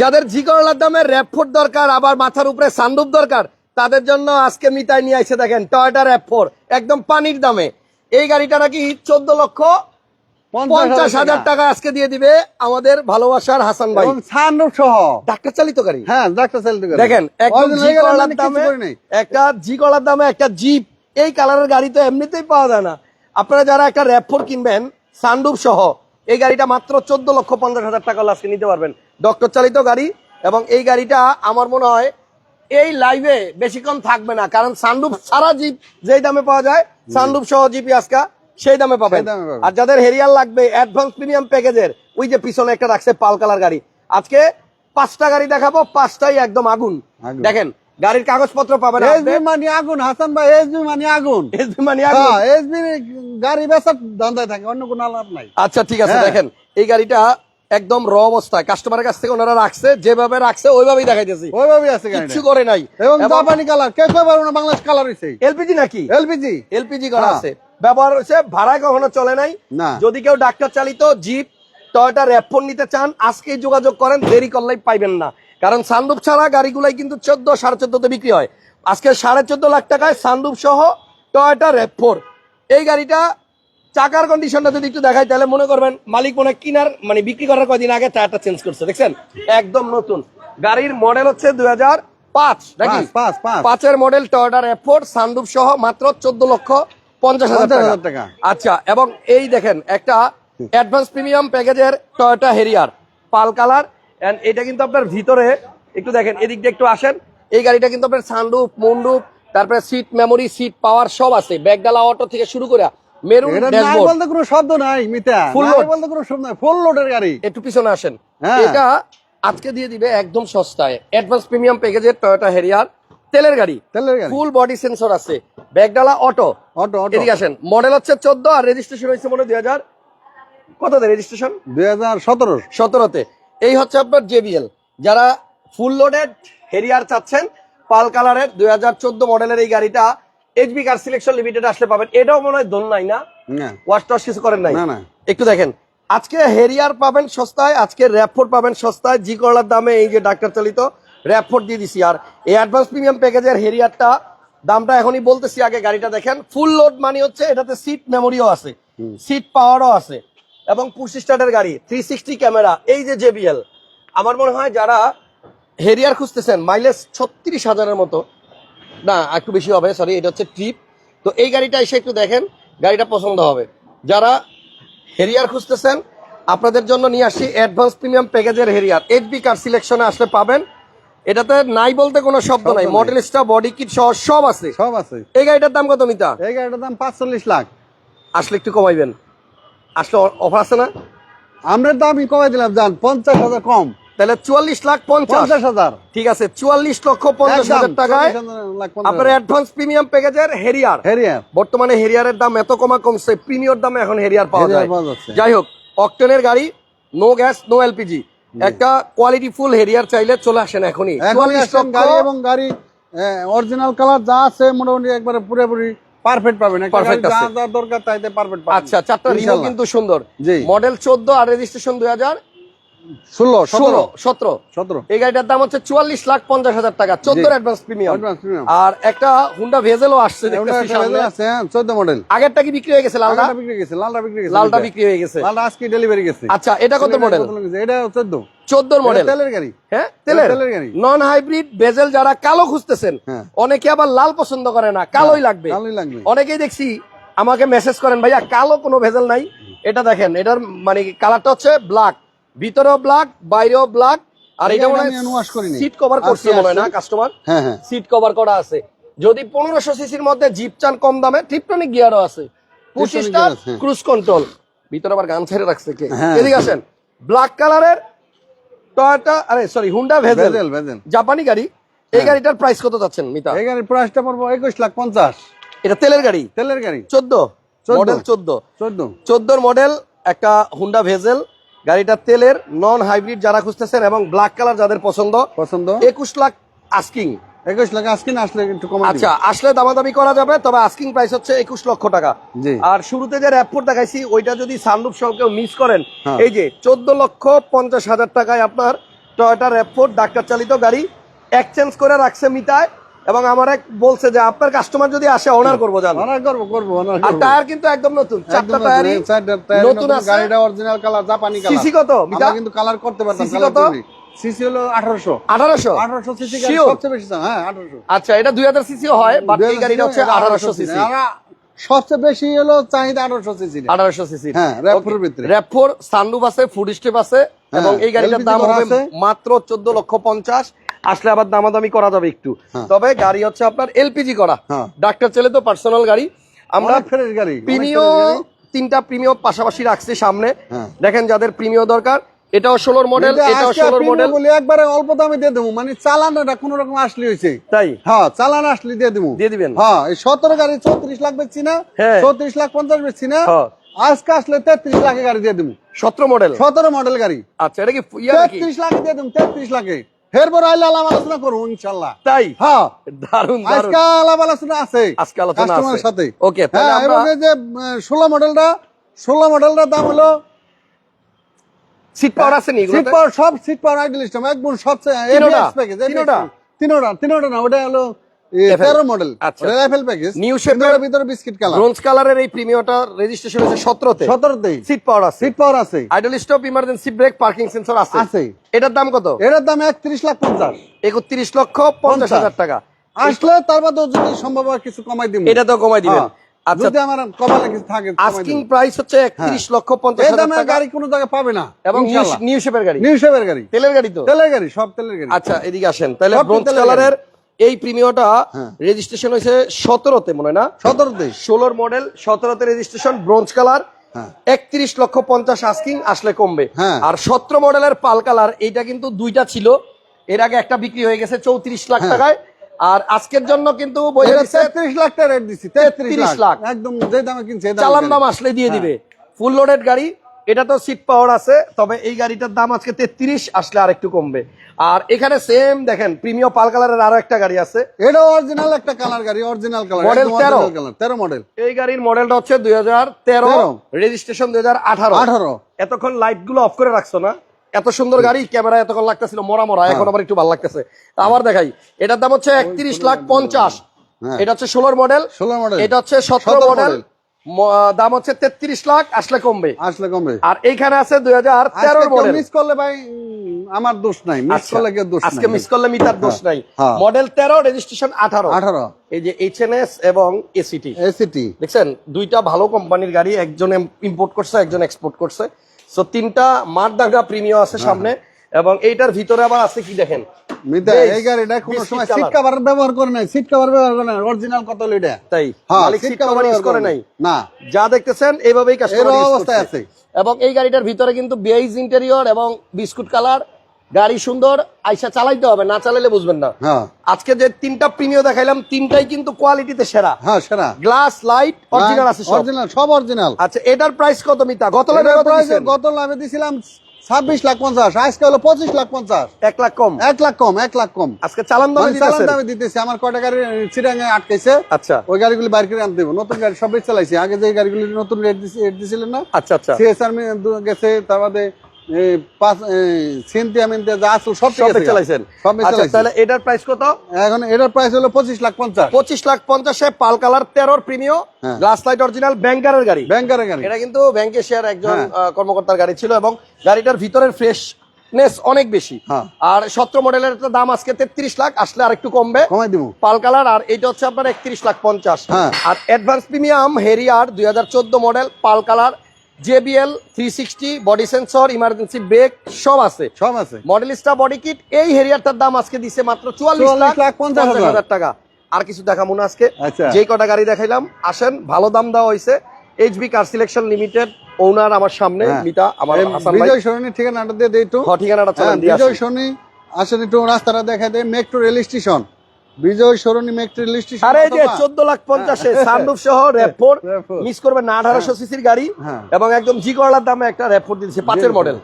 যাদের জি করলার দামে র্যাপফোর দরকার আবার মাথার উপরে সানরুফ দরকার তাদের জন্য আজকে মিতাই নিয়ে এসে দেখেন টয়টা র্যাপফোর একদম পানির দামে। এই গাড়িটা নাকি চোদ্দ লক্ষ পঞ্চাশ হাজার টাকা। আজকে দিয়ে দিবে আমাদের ভালোবাসার হাসান ভাই। সানরূপ সহ। ডাক্তার চালিত গাড়ি? হ্যাঁ ডাক্তার দেখেন একদম জি কলার দামে একটা জি কলার দামে একটা জিপ এই কালারের গাড়ি তো এমনিতেই পাওয়া যায় না। আপনারা যারা একটা র্যাপফোর কিনবেন সানরুফ সহ এই গাড়িটা মাত্র চোদ্দ লক্ষ পঞ্চাশ হাজার টাকা আজকে নিতে পারবেন। ডক্টর চালিত গাড়ি এবং এই গাড়িটা আমার মনে হয় এই লাইভে বেশিক্ষণ থাকবে না কারণ সানরুফ সারা জিপ যেই দামে পাওয়া যায় সানরুফ সহ জিপি আজকা সেই দামে পাবেন। আর যাদের হেরিয়ার লাগবে অ্যাডভান্স প্রিমিয়াম প্যাকেজের ওই যে পিছনে একটা রাখছে পাল কালার গাড়ি। আজকে পাঁচটা গাড়ি দেখাবো পাঁচটাই একদম আগুন। আগুন। দেখেন গাড়ির কাগজপত্র পাবেন এসবি মানে আগুন হাসান ভাই এসবি মানে আগুন। এসবি মানে আগুন। হ্যাঁ এসবি গাড়ি বেচার ধান্দায় থাকে অন্য কোনো লাভ নাই। আচ্ছা ঠিক আছে হ্যাঁ। দেখেন এই গাড়িটা একদম র অবস্থায় কাস্টমারের কাছ থেকে ওনারা রাখছে যেভাবে রাখছে ওইভাবেই দেখাইতেছি। ওইভাবেই আছে কিচ্ছু করে নাই। এবং জাপানি কালার কেউ কেউ পারব না বাংলাদেশ কালার হইছে। এলপিজি নাকি? এলপিজি এলপিজি করা হ্যাঁ। আছে। ব্যবহার হচ্ছে ভাড়ায় কখনো চলে নাই। না। যদি কেউ ডাক্তার চালিত জিপ টয়টা র্যাপফোন নিতে চান আজকেই যোগাযোগ করেন দেরি করলেই পাইবেন না। কারণ সানরুফ ছাড়া গাড়িগুলাই কিন্তু চোদ্দ সাড়ে চোদ্দতে বিক্রি হয়। আজকে সাড়ে চোদ্দ লাখ টাকায় সানরুফ সহ টয়টা র্যাপফোর এই গাড়িটা চাকার কন্ডিশনটা যদি একটু দেখাই তাহলে মনে করবেন মালিক মনে কিনার মানে বিক্রি করার কদিন আগে টায়ারটা চেঞ্জ করছে দেখছেন? একদম নতুন। গাড়ির মডেল হচ্ছে দুই হাজার পাঁচ নাকি? পাঁচ, পাঁচ, পাঁচ। পাঁচের মডেল টয়োটা র্যাপফোর সানরুফ সহ মাত্র চোদ্দ লক্ষ পঞ্চাশ হাজার 50,000 টাকা। আচ্ছা এবং এই দেখেন একটা অ্যাডভান্স প্রিমিয়াম প্যাকেজের Toyota Harrier pearl colour and এটা কিন্তু আপনার ভিতরে একটু দেখেন এদিক দিয়ে একটু আসেন। এই গাড়িটা কিন্তু আপনার সানরুফ মুন্ডুপ তারপরে সিট মেমোরি সিট পাওয়ার সব আছে। ব্যাগডালা অটো থেকে শুরু করে মেরুন ড্যাশবোর্ড। বলতে কোনো শব্দ নাই মিতা। Full নাই বলতে কোনো শব্দ নাই। ফুল লোডের গাড়ি। একটু পিছনে আসেন। হ্যাঁ। এটা আজকে দিয়ে দিবে একদম সস্তায়। অ্যাডভান্স প্রিমিয়াম প্যাকেজের টয়োটা হেরিয়ার তেলের গাড়ি। তেলের গাড়ি। ফুল বডি সেন্সর আছে। ব্যাগডালা অটো অটো অটো এদিকে আসেন। মডেল হচ্ছে চোদ্দ আর রেজিস্ট্রেশন হয়েছে মনে কততে রেজিস্ট্রেশন এই হচ্ছে আপনার জেবিএল যারা ফুল লোডেড হেরিয়ার চাচ্ছেন পাল কালারের দুই হাজার চোদ্দ মডেলের এই গাড়িটা এইচবি কার সিলেকশন লিমিটেড আসলে পাবেন। এটাও মনে হয় দোল নাই না? ওয়াশ টস কিছু করেন নাই। একটু দেখেন। আজকে হেরিয়ার পাবেন সস্তায় আজকে র্যাপফোর্ড পাবেন সস্তায় জি করলার দামে এই যে ডাক্তার চালিত র্যাপফোর্ড দিয়ে দিছি। আর এই অ্যাডভান্স প্রিমিয়াম প্যাকেজের হেরিয়ারটা দামটা এখনই বলতেছি আগে গাড়িটা দেখেন। ফুল লোড মানে হচ্ছে এটাতে সিট মেমোরিও আছে। সিট পাওয়ারও আছে। এবং পুশ স্টার্টের গাড়ি থ্রি সিক্সটি ক্যামেরা এই যে জেবিএল আমার মনে হয় যারা হেরিয়ার খুঁজতেছেন মাইলেজ ছত্রিশ হাজারের মতো না একটু বেশি হবে সরি এটা হচ্ছে ট্রিপ তো এই গাড়িটা এসে একটু দেখেন গাড়িটা পছন্দ হবে। যারা হেরিয়ার খুঁজতেছেন আপনাদের জন্য নিয়ে আসছি অ্যাডভান্স প্রিমিয়াম প্যাকেজের হেরিয়ার এইচবি কার সিলেকশনে আসলে পাবেন। এটাতে নাই বলতে কোনো শব্দ নাই। মডেল স্টার বডি কিট সহ সব আছে। সব আছে। এই গাড়িটার দাম কত মিতা? এই গাড়িটার দাম পাঁচচল্লিশ লাখ। আসলে একটু কমাইবেন। আসলে অফার আছে না? আমরা দামই কমাই দিলাম জান পঞ্চাশ হাজার কম। তাহলে চুয়াল্লিশ লাখ পঞ্চাশ। হাজার। ঠিক আছে চুয়াল্লিশ লক্ষ পঞ্চাশ হাজার টাকায় 44 লাখ পঞ্চাশ আপনার অ্যাডভান্স প্রিমিয়াম প্যাকেজের হেরিয়ার হেরিয়ার বর্তমানে হেরিয়ারের দাম এত কমা কমছে প্রিমিয়র দামে এখন হেরিয়ার পাওয়া যায়। যাই হোক অকটেনের গাড়ি নো গ্যাস নো এলপিজি একটা কোয়ালিটি ফুল হেরিয়ার চাইলে চলে আসেন এখনই। গাড়ি এবং গাড়ি অরিজিনাল কালার যা আছে মোটামুটি একবারে পুরোপুরি পারফেক্ট পাবেন। যা যা দরকার তাইতে পারফেক্ট আচ্ছা চারটা রিমো কিন্তু সুন্দর। মডেল চোদ্দ আর রেজিস্ট্রেশন দুই হাজার। ষোলো ষোলো সতেরো। সতেরো। সতেরো। এই গাড়িটার দাম হচ্ছে চুয়াল্লিশ লাখ পঞ্চাশ হাজার টাকা। চোদ্দোর অ্যাডভান্স প্রিমিয়াম আর একটা হুন্ডা ভেজেলও আসছে ওটা দেখতেছি একটা সামনে। আছে হ্যাঁ চোদ্দ মডেল আগেরটা কি বিক্রি হয়ে গেছে লালটা লালটা বিক্রি গেছে লালটা বিক্রি গেছে লালটা বিক্রি হয়ে গেছে। লালটা আজকে ডেলিভারি গেছে। আচ্ছা এটা কত মডেল এটা চোদ্দ। চোদ্দোর মডেল তেলের গাড়ি। হ্যাঁ তেলের। তেলের গাড়ি। নন হাইব্রিড বেজেল যারা কালো খুঁজতেছেন হ্যাঁ। অনেকে আবার লাল পছন্দ করে না কালোই লাগবে। কালোই লাগবে। অনেকেই দেখছি আমাকে মেসেজ করেন ভাইয়া কালো কোনো ভেজেল নাই? এটা দেখেন এটার মানে কালারটা হচ্ছে ব্ল্যাক ভিতরেও ব্ল্যাক বাইরেও ব্ল্যাক আর এটা মনে করিনি। সিট কভার করছে মনে হয় না? কাস্টমার হ্যাঁ হ্যাঁ। সিট কভার করা আছে। যদি পনেরোশো সিসির মধ্যে জিপ চান কম দামে ট্রিপটনিক গিয়ারও আছে। পঁচিশ Tiptronic স্টার gear আছে, হ্যাঁ। ক্রুজ কন্ট্রোল ভিতরে আবার গান ছেড়ে রাখছে কে? হ্যাঁ। এদিকে আসেন। ব্ল্যাক কালারের টয়োটা আরে সরি হুন্ডা ভেজেল জাপানি গাড়ি। এই গাড়িটার প্রাইস কত যাচ্ছেন মিতা? এই গাড়ির প্রাইসটা পড়ব একুশ লাখ পঞ্চাশ। এটা তেলের গাড়ি? তেলের গাড়ি। চোদ্দ। চোদ্দ। মডেল চোদ্দ। চোদ্দ। চোদ্দোর মডেল একটা হুন্ডা ভেজেল গাড়িটা তেলের নন হাইব্রিড যারা খুঁজতেছেন এবং ব্ল্যাক কালার যাদের পছন্দ পছন্দ? একুশ লাখ আস্কিং একুশ লাখ আজকে আসলে একটু কম আচ্ছা আসলে দামাদামি করা যাবে তবে আস্কিং প্রাইস হচ্ছে একুশ লক্ষ টাকা। আর শুরুতে যে র্যাপোর্ট দেখাইছি ওইটা যদি সহ কেউ মিস করেন হ্যাঁ। এই যে চোদ্দ লক্ষ পঞ্চাশ হাজার টাকায় আপনার টয়োটা র্যাপফোর্ড ডাক্তার চালিত গাড়ি এক্সচেঞ্জ করে রাখছে মিটায় এবং আমার এক বলছে যে আপনার কাস্টমার যদি আসে অনার করব জান? অনার করব করব অনার আর টায়ার কিন্তু একদম নতুন চারটা টায়ারই নতুন, আছে। গাড়িটা অরিজিনাল কালার জাপানি কালার সিসি কত মিটা কিন্তু কালার করতে পারতাম কত? সিসি হলো 1800 আঠারোশো? 1800 সিসি গাড়ি সবচেয়ে বেশি দাম হ্যাঁ 1800 আচ্ছা এটা হয় বাট এই গাড়িটা হচ্ছে সিসি। সবচেয়ে বেশি হলো চাহিদা 1800 সিসি। সিসি। হ্যাঁ, RAV4 এর ভিতরে। র্যাপফোর সানরুফ আছে ফুড স্টেপ আছে হ্যাঁ, এবং এই গাড়িটার দাম হবে মাত্র চোদ্দ লক্ষ পঞ্চাশ। আসলে আবার দামাদামি করা যাবে একটু। হ্যাঁ। তবে গাড়ি হচ্ছে আপনার এলপিজি করা। হ্যাঁ। ডাক্তার ছেলে তো পার্সোনাল গাড়ি। আমরা আমরা ফ্রেশ গাড়ি প্রিমিও তিনটা প্রিমিও পাশাপাশি রাখছি সামনে। হ্যাঁ। দেখেন যাদের প্রিমিও দরকার এটাও ষোলোর মডেল এটাও ষোলোর মডেল বলে একবারে অল্প দামে দিয়ে দেবো মানে চালানটা কোন রকম আসলে হয়েছে। তাই? হ্যাঁ চালান আসলে দিয়ে দেবো। দিয়ে দিবেন? হ্যাঁ এই সতেরো গাড়ি চৌত্রিশ লাখ বেচছি না। চৌত্রিশ লাখ পঞ্চাশ বেচছি না। আজকে আসলে তেত্রিশ লাখে গাড়ি দিয়ে দেবো। সতেরো মডেল সতেরো মডেল গাড়ি। আচ্ছা এটা কি তেত্রিশ লাখে দিয়ে দেবো তেত্রিশ লাখে। এরপর আইলে আলাপ আলোচনা করব ইনশাল্লাহ। তাই? হ্যাঁ। দারুণ আজকে আলাপ আলোচনা আছে আজকে আলোচনা কাস্টমারের সাথে। ওকে হ্যাঁ এবং যে ষোলো মডেলটা ষোলো মডেলটার দাম হলো সিট পাওয়ার আছে নি সিট পাওয়ার সব সিট পাওয়ার একদম সবচেয়ে তিনোটা? তিনোটা? না ওটা হলো মডেল। ওটা এফএল প্যাকেজ New shape ভিতরে বিস্কিট কালার ব্রোঞ্জ কালারের এই প্রিমিয়ামটা রেজিস্ট্রেশন হয়েছে সতেরোতে। সতেরোতেই। সিট পাওয়ার আছে। সিট পাওয়ার আছে। Idle stop emergency brake parking sensor আছে। আছে। এটার দাম কত? এটার দাম একত্রিশ লাখ পঞ্চাশ। একত্রিশ লক্ষ পঞ্চাশ হাজার টাকা। আসলে তার যদি সম্ভব হয় কিছু কমাই দিব। এটা তো কমাই দিবেন। হ্যাঁ। আচ্ছা। যদি আমার কপালে কিছু থাকে আস্কিং প্রাইস হচ্ছে একত্রিশ লক্ষ পঞ্চাশ এই হাজার টাকা। গাড়ি কোনো জায়গায় পাবে না এবং নিউ শেপের গাড়ি। নিউ শেপের গাড়ি। তেলের গাড়ি তো? তেলের গাড়ি সব তেলের গাড়ি। আচ্ছা এদিকে আসেন। তাহলে ব্রোঞ্জ কালারের এই প্রিমিয়টা হ্যাঁ। রেজিস্ট্রেশন হয়েছে সতেরোতে মনে হয় না সতেরোতে ষোলোর মডেল সতেরোতে রেজিস্ট্রেশন ব্রোঞ্জ কালার হ্যাঁ। একত্রিশ লক্ষ পঞ্চাশ আস্কিং আসলে কমবে হ্যাঁ। আর সতেরো মডেলের পাল কালার এইটা কিন্তু দুইটা ছিল এর আগে একটা বিক্রি হয়ে গেছে চৌত্রিশ লাখ হ্যাঁ। টাকায় আর আজকের জন্য কিন্তু তেত্রিশ লাখ টাকা রেট দিচ্ছি তেত্রিশ লাখ লাখ। একদম যে দামে কিনছে চালান দাম আসলে দিয়ে দিবে ফুল লোডেড গাড়ি এটা তো সিট পাওয়ার আছে তবে এই গাড়িটার দাম আজকে তেত্রিশ আসলে আর একটু কমবে। আর এখানে সেম দেখেন প্রিমিয়াম পাল কালারের আরও একটা গাড়ি আছে। এটা অরিজিনাল একটা কালার গাড়ি অরিজিনাল কালার 13 কালার তেরো। মডেল এই গাড়ির মডেলটা হচ্ছে দুই হাজার তেরো রেজিস্ট্রেশন দুই হাজার আঠারো। আঠারো। এতক্ষণ লাইটগুলো অফ করে রাখছো না? এত সুন্দর গাড়ি ক্যামেরা এতক্ষণ লাগতেছিল মরা মরা হ্যাঁ। এখন আবার একটু ভালো লাগতেছে। তা আবার দেখাই এটার দাম হচ্ছে একত্রিশ লাখ পঞ্চাশ। হ্যাঁ। এটা হচ্ছে ষোলোর মডেল ষোলো মডেল এটা হচ্ছে সতেরো 17 মডেল দাম হচ্ছে তেত্রিশ লাখ আসলে কমবে। আসলে কমবে। আর এইখানে আছে দুই হাজার মডেল মিস করলে ভাই আমার দোষ নাই। মিস করলে কেউ দোষ আজকে মিস করলে মিটার দোষ নাই। হ্যাঁ। মডেল তেরো রেজিস্ট্রেশন আঠারো। আঠারো। এই যে এইচ এন এস এবং এসিটি এসিটি দেখছেন দুইটা ভালো কোম্পানির গাড়ি একজন ইম্পোর্ট করছে একজন এক্সপোর্ট করছে। সো তিনটা মারদাঙ্গা প্রিমিয়াম আছে সামনে। এবং এইটার ভিতরে আবার আছে কি দেখেন? এই গাড়িটা কোনো সময় সিট কভার ব্যবহার করে নাই সিট কভার ব্যবহার করে নাই অরিজিনাল কত হলো তাই মালিক seat seat cover cover use করে নাই। না। যা দেখতেছেন এইভাবেই কাস্টমার অবস্থায় আছে। এবং এই গাড়িটার ভিতরে কিন্তু বেইজ ইন্টেরিয়র এবং বিস্কুট কালার গাড়ি সুন্দর আইসা চালাইতে হবে না চালাইলে বুঝবেন না। হ্যাঁ। আজকে যে তিনটা প্রিমিয় দেখাইলাম তিনটাই কিন্তু কোয়ালিটিতে সেরা। হ্যাঁ সেরা। গ্লাস লাইট অরিজিনাল আছে সব। অরিজিনাল সব অরিজিনাল আচ্ছা এটার প্রাইস কত মিতা? গত দিছেন? গত লাভে দিছিলাম ছাব্বিশ লাখ পঞ্চাশ আজকে হলো পঁচিশ লাখ পঞ্চাশ। এক লাখ কম। এক লাখ কম এক লাখ কম। আজকে চালান দামে চালান দামে দিতেছি আমার কটা গাড়ি চিরাঙ্গে আটকেছে আচ্ছা। ওই গাড়িগুলি বাইর করে আনতে নতুন গাড়ি সবই চালাইছি। আগে যে গাড়িগুলি নতুন রেট দিছিলেন না আচ্ছা আচ্ছা। সিএসআর গেছে তার বাদে সিনথিয়া মিনথিয়া যা আসল সব সব চালাইছেন? সবই তাহলে এটার প্রাইস কত? এখন এটার প্রাইস হলো পঁচিশ লাখ পঞ্চাশ। পঁচিশ লাখ পঞ্চাশে পাল কালার তেরোর প্রিমিয়। গ্লাস লাইট অরিজিনাল ব্যাংকারের গাড়ি। ব্যাংকারের গাড়ি। এটা কিন্তু ব্যাংকে শেয়ার একজন। কর্মকর্তার গাড়ি ছিল এবং গাড়িটার ভিতরের ফ্রেশনেস অনেক বেশি। হ্যাঁ। আর সতেরো মডেলের দাম আজকে তেত্রিশ লাখ আসলে আর একটু কমবে। কমাই দিব। পাল কালার আর এটা হচ্ছে আপনার একত্রিশ লাখ পঞ্চাশ। হ্যাঁ। আর অ্যাডভান্স প্রিমিয়াম হেরিয়ার দুই হাজার চোদ্দ model pearl colour JBL three sixty body sensor emergency brake সব আছে সব আছে মডেল মডেলিস্টা বডি কিট এই হেরিয়ারটার দাম আজকে দিছে মাত্র চুয়াল্লিশ 44 লাখ 50 হাজার। টাকা আর কিছু দেখাবো না আজকে আচ্ছা। যেই কটা গাড়ি দেখাইলাম আসেন ভালো দাম দেওয়া হয়েছে HB car selection limited owner আমার সামনে হ্যাঁ। মিতা আমার বিজয় সরণি ঠিকানাটা দিয়ে দেই একটু হ, ঠিকানাটা হ্যাঁ, বিজয়। সরণি আসেন একটু রাস্তাটা দেখা দেয় metro rail station Bijoy Sarani metro station আরে যে চোদ্দ লাখ পঞ্চাশে সানরুফ সহ র্যাপোর RAV4 মিস করবেন না আঠারোশো সিসির গাড়ি হ্যাঁ। এবং একদম জি করলার দামে একটা র্যাপোর দিচ্ছে পাঁচের মডেল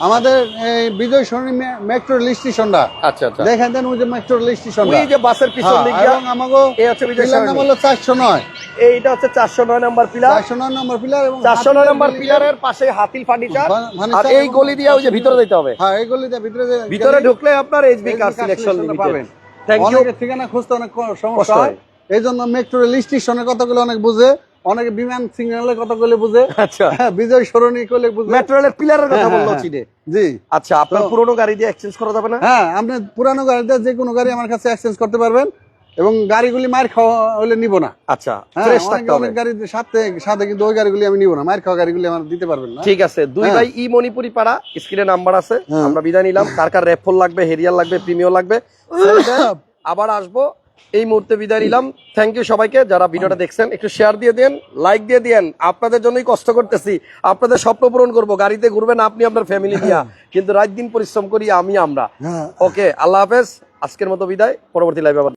আমাদের এই বিজয় সরণি মেট্রো স্টেশনটা আচ্ছা আচ্ছা। দেখেন দেন ওই যে মেট্রো স্টেশনটা ওই যে বাসের পিছন হ্যাঁ, দিকে এবং আমাগো এই হচ্ছে বিজয় নাম হলো চারশো নয়। এইটা হচ্ছে চারশো নয় নাম্বার পিলার। চারশো নয় নম্বর পিলার এবং চারশো নয় হাতির নাম্বার গলি- পিলারের পাশে হাতিল ফার্নিচার আর এই গলি দিয়ে ওই যে ভিতরে যেতে হবে। হ্যাঁ এই গলিতে ভিতরে ভিতরে ঢুকলে আপনার এইচবি কার সিলেকশন পাবেন। থ্যাংক ইউ ঠিকানা খুঁজতে অনেক সমস্যা হয়। এই জন্য মেট্রো রেল স্টেশনে কতগুলো অনেক বুঝে অনেকে বিমান কতগুলো বুঝে আচ্ছা। হ্যাঁ, বিজয় সরণি করলে বুঝে। মেট্রো রেলের পিলারের কথা হ্যাঁ, বলল হ্যাঁ, চিনে। জি। আচ্ছা আপনার পুরোনো গাড়ি দিয়ে এক্সচেঞ্জ করা যাবে না? হ্যাঁ আপনি পুরানো গাড়িতে যে কোনো গাড়ি আমার কাছে এক্সচেঞ্জ করতে পারবেন। এবং গাড়িগুলি মার খাওয়া হলে নিব না। আচ্ছা হ্যাঁ, ফ্রেশ থাকতে হবে। গাড়ি সাথে সাথে কিন্তু ওই গাড়িগুলি আমি নিব না মার খাওয়া গাড়িগুলি আমার দিতে পারবেন না। ঠিক আছে দুই হ্যাঁ। ভাই ই মণিপুরি পাড়া স্ক্রিনে নাম্বার আছে হ্যাঁ। আমরা বিদায় নিলাম। কার কার র্যাপফল লাগবে হেরিয়ার লাগবে প্রিমিয়ার লাগবে আবার আসব। এই মুহূর্তে বিদায় নিলাম। থ্যাংক ইউ সবাইকে যারা ভিডিওটা দেখছেন একটু শেয়ার দিয়ে দেন লাইক দিয়ে দেন। আপনাদের জন্যই কষ্ট করতেছি। আপনাদের স্বপ্ন পূরণ করব গাড়িতে ঘুরবেন আপনি আপনার ফ্যামিলি নিয়ে। কিন্তু রাত দিন পরিশ্রম করি আমি আমরা। ওকে আল্লাহ হাফেজ আজকের মতো বিদায় পরবর্তী লাইভে আবার